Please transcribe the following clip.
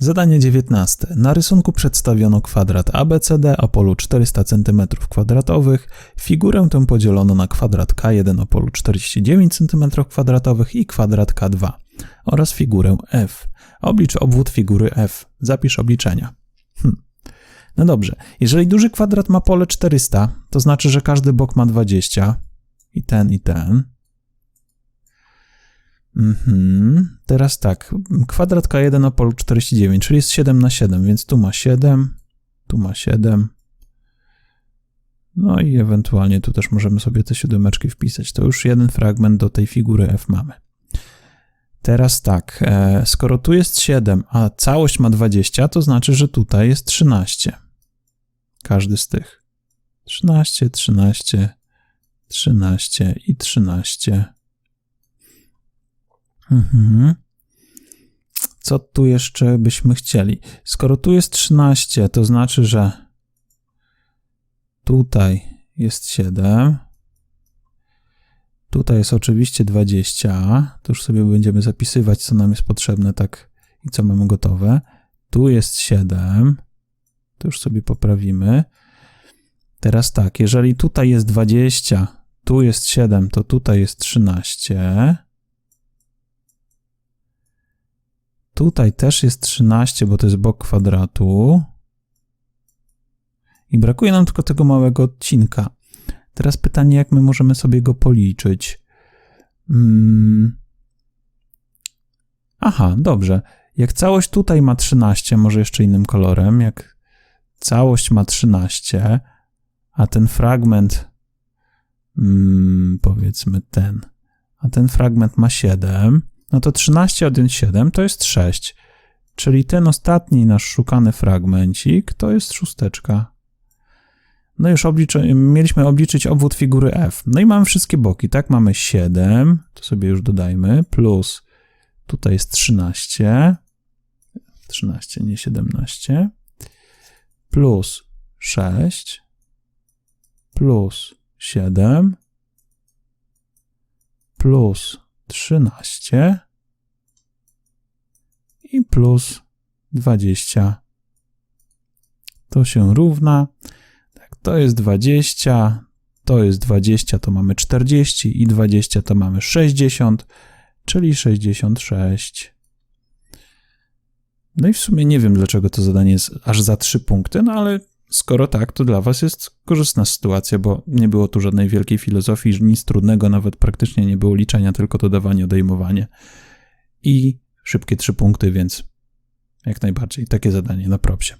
Zadanie 19. Na rysunku przedstawiono kwadrat ABCD o polu 400 cm2. Figurę tę podzielono na kwadrat K1 o polu 49 cm2 i kwadrat K2 oraz figurę F. Oblicz obwód figury F. Zapisz obliczenia. Hm. No dobrze, jeżeli duży kwadrat ma pole 400, to znaczy, że każdy bok ma 20 i ten i ten. Mhm. Teraz tak, kwadrat K1 o polu 49, czyli jest 7 na 7, więc tu ma 7, tu ma 7. No i ewentualnie tu też możemy sobie te siódemeczki wpisać. To już jeden fragment do tej figury F mamy. Teraz tak, e, skoro tu jest 7, a całość ma 20, to znaczy, że tutaj jest 13. Każdy z tych. 13, 13, 13 i 13. Mhm. Co tu jeszcze byśmy chcieli? Skoro tu jest 13, to znaczy, że tutaj jest 7. Tutaj jest oczywiście 20. To już sobie będziemy zapisywać, co nam jest potrzebne, tak i co mamy gotowe. Tu jest 7. To już sobie poprawimy. Teraz tak, jeżeli tutaj jest 20, tu jest 7, to tutaj jest 13. Tutaj też jest 13, bo to jest bok kwadratu. I brakuje nam tylko tego małego odcinka. Teraz pytanie, jak my możemy sobie go policzyć? Hmm. Aha, dobrze. Jak całość tutaj ma 13, może jeszcze innym kolorem, jak całość ma 13, a ten fragment, hmm, powiedzmy ten, a ten fragment ma 7, no to 13 odjąć 7 to jest 6. Czyli ten ostatni nasz szukany fragmencik to jest szósteczka. No już obliczy, mieliśmy obliczyć obwód figury F. No i mamy wszystkie boki, tak? Mamy 7, to sobie już dodajmy, plus tutaj jest 13, 13, nie 17, plus 6, plus 7, plus 13 i plus 20. To się równa. Tak, to jest 20, to jest 20, to mamy 40 i 20 to mamy 60, czyli 66. No i w sumie nie wiem, dlaczego to zadanie jest aż za 3 punkty, no ale skoro tak, to dla Was jest korzystna sytuacja, bo nie było tu żadnej wielkiej filozofii, nic trudnego, nawet praktycznie nie było liczenia, tylko dodawanie, odejmowanie. I szybkie 3 punkty, więc jak najbardziej takie zadanie na propsie.